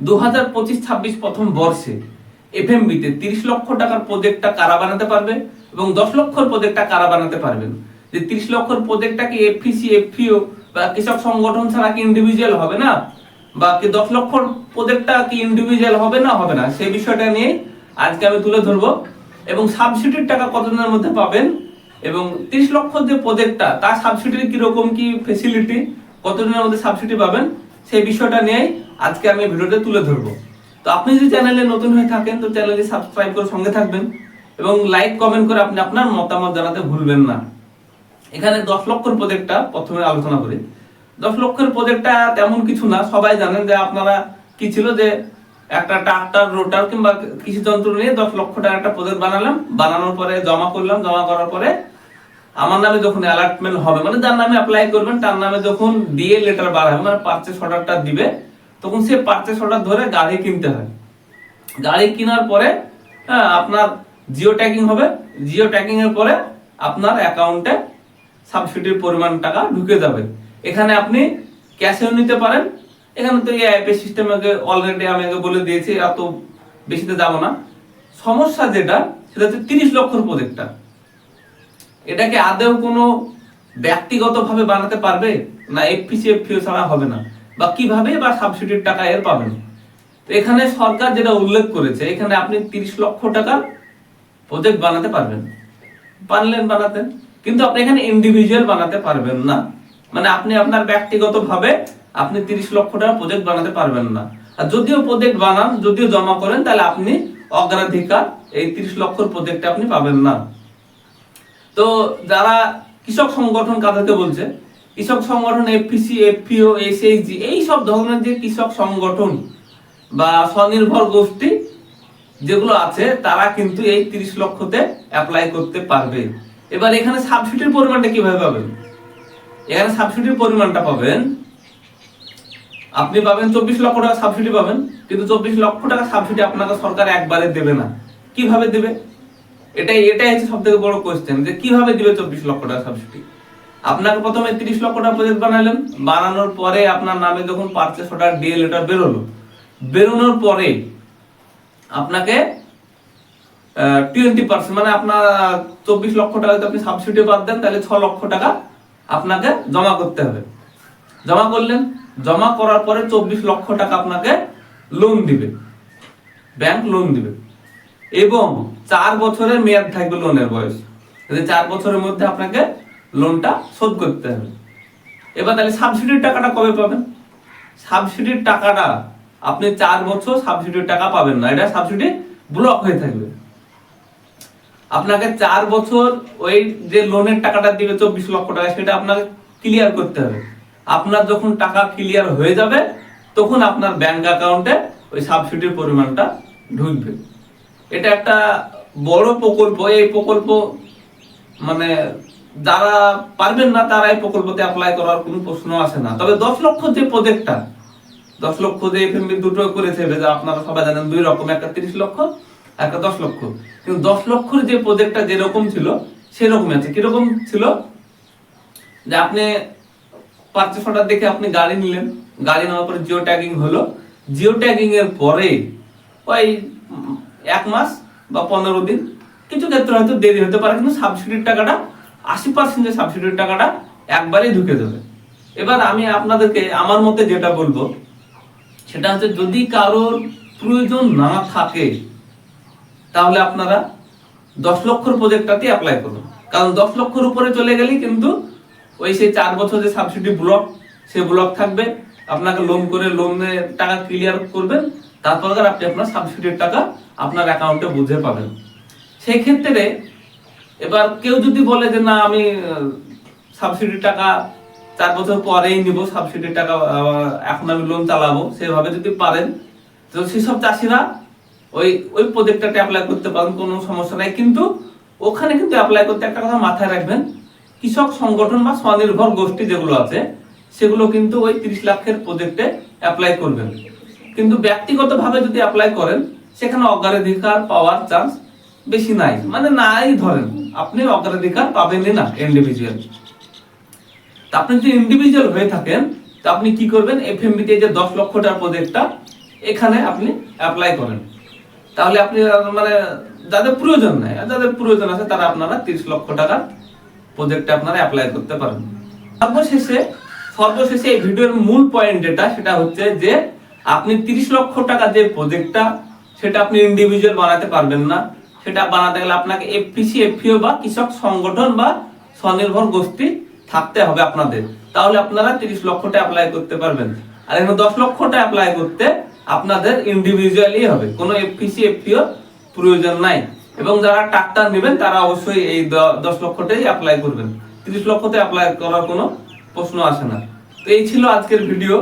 দু হাজার পঁচিশ, ছাব্বিশ প্রথম বর্ষে এফএমবিতে তিরিশ লক্ষ টাকার প্রজেক্টটা কারা বানাতে পারবে এবং দশ লক্ষর প্রজেক্টটা কারা বানাতে পারবেন? যে তিরিশ লক্ষর প্রজেক্টটা কি এফপিসি এফপিও বা কৃষক সংগঠন ছাড়া কি ইন্ডিভিজুয়াল হবে না? বা কি দশ লক্ষর প্রজেক্টটা কি ইন্ডিভিজুয়াল হবে না হবে না? সেই বিষয়টা নিয়ে আজকে আমি তুলে ধরবো। এবং সাবসিডির টাকা কতদিনের মধ্যে পাবেন? এবং তিরিশ লক্ষ যে প্রজেক্টটা, তার সাবসিডির কীরকম কি ফেসিলিটি কতদিনের মধ্যে সাবসিডি পাবেন? সেই বিষয়টা নিয়ে আজকে আমি ভিডিওতে তুলে ধরবো। তো আপনি যদি চ্যানেলে নতুন হয়ে থাকেন, তো চ্যানেলটি সাবস্ক্রাইব করে সঙ্গে থাকবেন এবং লাইক, কমেন্ট করে আপনি আপনার মতামত জানাতে ভুলবেন না। এখানে দশ লক্ষর প্রজেক্টটা প্রথমে আলোচনা করি। দশ লক্ষের প্রজেক্টটা তেমন কিছু না, সবাই জানেন যে আপনারা কি ছিল যে একটা ট্রাক্টর, রোটার কিংবা কৃষি যন্ত্র নিয়ে দশ লক্ষ টাকা একটা প্রজেক্ট বানালাম। বানানোর পরে জমা করলাম, জমা করার পরে আমার নামে যখন অ্যালার্টমেন্ট হবে মানে যার নামে অ্যাপ্লাই করবেন, তার নামে যখন ডিএ লেটার বার হবে মানে পারচেস অর্ডারটা দিবে, তখন সে পারচেস অর্ডার ধরে গাড়ি কিনতে হয়। গাড়ি কেনার পরে হ্যাঁ আপনার জিও ট্যাগিং হবে। জিও ট্যাগিং এর পরে আপনার অ্যাকাউন্টে সাবসিডির পরিমাণ টাকা ঢুকে যাবে। এখানে আপনি ক্যাশেও নিতে পারেন। এখানে তো এই অ্যাপের সিস্টেম আগে অলরেডি আমি আগে বলে দিয়েছি, এত বেশিতে যাব না। সমস্যা যেটা, সেটা হচ্ছে তিরিশ লক্ষর প্রজেক্টটা এটাকে আদেও কোনো ব্যক্তিগতভাবে বানাতে পারবে? না এফপিসি এফপিও ছাড়া হবে না। বা কীভাবে বা সাবসিডির টাকা এর পাবেন? এখানে সরকার যেটা উল্লেখ করেছে, এখানে আপনি তিরিশ লক্ষ টাকার প্রজেক্ট বানাতে পারবেন। পারলেন বানাতে, কিন্তু আপনি এখানে ইন্ডিভিজুয়াল বানাতে পারবেন না। মানে আপনি আপনার ব্যক্তিগতভাবে আপনি তিরিশ লক্ষ টাকার প্রজেক্ট বানাতে পারবেন না। আর যদিও প্রজেক্ট বানান, যদিও জমা করেন, তাহলে আপনি অগ্রাধিকার এই তিরিশ লক্ষর প্রজেক্টটা আপনি পাবেন না। তো যারা কৃষক সংগঠন কাদাতে বলছে, কৃষক সংগঠন এফপিসি এফপিও এসএইচজি এই সব ধরনের যে কৃষক সংগঠন বা স্বনির্ভর গোষ্ঠী যেগুলো আছে, তারা কিন্তু এই তিরিশ লক্ষতে অ্যাপ্লাই করতে পারবে। এবার এখানে সাবসিডির পরিমাণটা কীভাবে পাবেন? এখানে সাবসিডির পরিমাণটা পাবেন, আপনি পাবেন চব্বিশ লক্ষ টাকা সাবসিডি পাবেন, কিন্তু চব্বিশ লক্ষ টাকা সাবসিডি আপনাকে সরকার একবারে দেবে না। কীভাবে দেবে? এটাই এটাই হচ্ছে সব থেকে বড় কোয়েশ্চেন যে কীভাবে দিবে চব্বিশ লক্ষ টাকা সাবসিডি আপনাকে প্রথমে তিরিশ লক্ষ টাকা প্রজেক্ট বানালেন, বানানোর পরে আপনার নামে যখন পারচেস অর্ডার ডিএ লেটার বেরোলো, বেরোনোর পরে আপনাকে টোয়েন্টি পার্সেন্ট মানে আপনার চব্বিশ লক্ষ টাকা যদি আপনি সাবসিডি বাদ দেন, তাহলে ছ লক্ষ টাকা আপনাকে জমা করতে হবে। জমা করলেন, জমা করার পরে চব্বিশ লক্ষ টাকা আপনাকে লোন দিবে। ব্যাংক লোন দিবে। এবং চার বছরের মেয়াদ থাকবে লোনের বয়স। চার বছরের মধ্যে আপনাকে লোনটা শোধ করতে হবে। এবার তাহলে সাবসিডির টাকাটা কবে পাবেন? সাবসিডির টাকাটা আপনি চার বছর সাবসিডির টাকা পাবেন না। এটা সাবসিডি ব্লক হয়ে থাকবে। আপনাকে চার বছর ওই যে লোনের টাকাটা দিবে চব্বিশ লক্ষ টাকা, সেটা আপনাকে ক্লিয়ার করতে হবে। আপনার যখন টাকা ক্লিয়ার হয়ে যাবে, তখন আপনার ব্যাংক অ্যাকাউন্টে ওই সাবসিডির পরিমাণটা ঢুকবে। এটা একটা বড় প্রকল্প, এই প্রকল্প মানে যারা পারবেন না তারা এই প্রকল্পতে অ্যাপ্লাই করার কোনো প্রশ্ন আসে না। তবে দশ লক্ষ যে প্রজেক্টটা দশ লক্ষ যে এফএমবি দুটো করেছে যে আপনারা সবাই জানেন দুই রকম, একটা তিরিশ লক্ষ, একটা দশ লক্ষ। কিন্তু দশ লক্ষর যে প্রজেক্টটা যেরকম ছিল সেরকম আছে। কীরকম ছিল? যে আপনি পারচেস অর্ডার দেখে আপনি গাড়ি নিলেন, গাড়ি নেওয়ার পরে জিও ট্যাগিং হলো। জিও ট্যাগিং এর পরে ওই এক মাস বা পনেরো দিন। কিছু ক্ষেত্রে হয়তো দেরি হতে পারে, কিন্তু সাবসিডির টাকাটা, আশি পার্সেন্ট সাবসিডির টাকাটা একবারেই ঢুকে যাবে। এবার আমি আপনাদেরকে আমার মতে যেটা বলব, সেটা হচ্ছে যদি কারোর প্রয়োজন না থাকে, তাহলে আপনারা দশ লক্ষর প্রজেক্টটাতে অ্যাপ্লাই করুন। কারণ দশ লক্ষর উপরে চলে গেলেই কিন্তু ওই সেই চার বছর যে সাবসিডি ব্লক সে ব্লক থাকবে। আপনাকে লোন করে লোনের টাকা ক্লিয়ার করবেন, তারপর আপনি আপনার সাবসিডির টাকা আপনার অ্যাকাউন্টে বুঝে পাবেন। সেই ক্ষেত্রে এবার কেউ যদি বলে যে, না, আমি সাবসিডির টাকা চার বছর পরেই নিব সাবসিডির টাকা এখন আমি লোন চালাবো, সেভাবে যদি পারেন, তো সেসব চাষিরা ওই ওই প্রজেক্টটাতে অ্যাপ্লাই করতে পারেন, কোনো সমস্যা নাই। কিন্তু ওখানে কিন্তু অ্যাপ্লাই করতে একটা কথা মাথায় রাখবেন, কৃষক সংগঠন বা স্বনির্ভর গোষ্ঠী যেগুলো আছে, সেগুলো কিন্তু ওই তিরিশ লাখের প্রজেক্টে অ্যাপ্লাই করবেন। কিন্তু ব্যক্তিগতভাবে যদি অ্যাপ্লাই করেন সেখানে অগ্রাধিকার পাওয়ার চান্স বেশি নাই। মানে নাই ধরেন, আপনি অগ্রাধিকার পাবেনই না ইন্ডিভিজুয়াল তা আপনি যদি ইন্ডিভিজুয়াল হয়ে থাকেন, তা আপনি কি করবেন? এফএমবি তে যে দশ লক্ষ টাকার প্রজেক্টটা এখানে আপনি অ্যাপ্লাই করেন। তাহলে আপনি মানে যাদের প্রয়োজন নাই, আর যাদের প্রয়োজন আছে, তারা আপনারা তিরিশ লক্ষ টাকার প্রজেক্টে আপনারা অ্যাপ্লাই করতে পারেন। সর্বশেষে সর্বশেষে এই ভিডিওর মূল পয়েন্ট যেটা সেটা হচ্ছে যে, আপনি তিরিশ লক্ষ টাকা যে প্রজেক্টটা সেটা আপনি ইন্ডিভিজুয়াল বানাতে পারবেন না। সেটা বানাতে গেলে আপনাকে এফপিসি এফপিও বা কৃষক সংগঠন বা স্বনির্ভর গোষ্ঠী থাকতে হবে আপনাদের। তাহলে আপনারা তিরিশ লক্ষটা অ্যাপ্লাই করতে পারবেন। আর এখানে দশ লক্ষটা অ্যাপ্লাই করতে আপনাদের ইন্ডিভিজুয়ালি হবে। কোনো এফপিসি এফপিও প্রয়োজন নাই। এবং যারা ট্রাক্টর নেবেন, তারা অবশ্যই এই দশ লক্ষটাই অ্যাপ্লাই করবেন। তিরিশ লক্ষতে অ্যাপ্লাই করার কোনো প্রশ্ন আসে না। তো এই ছিল আজকের ভিডিও